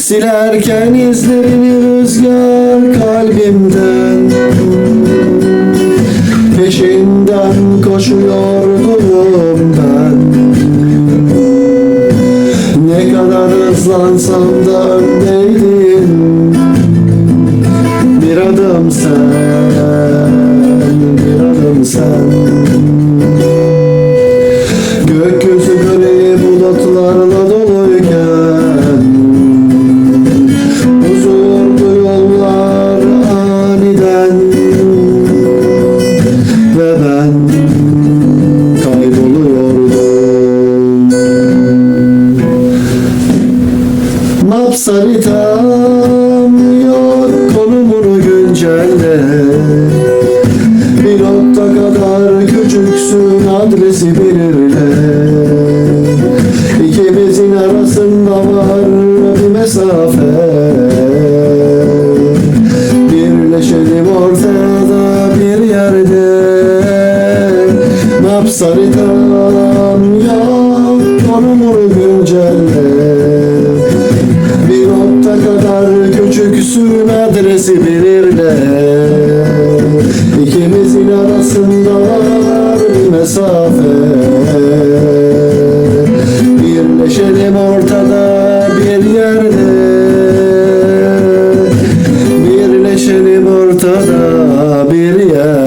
Silerken izlerini rüzgar kalbimden. Peşinden koşuyordum ben Ne kadar hızlansam da öndeydin Bir adım sen, Yok konumunu güncelle. Bir nokta kadar küçüksün adresi belirle. İkimizin arasında var bir mesafe. Birleşelim ortada bir yerde. Maps haritam yok konumunu güncelle adresi belirle İkimizin arasında var bir mesafe. Birleşelim ortada bir yerde. Birleşelim ortada bir yerde.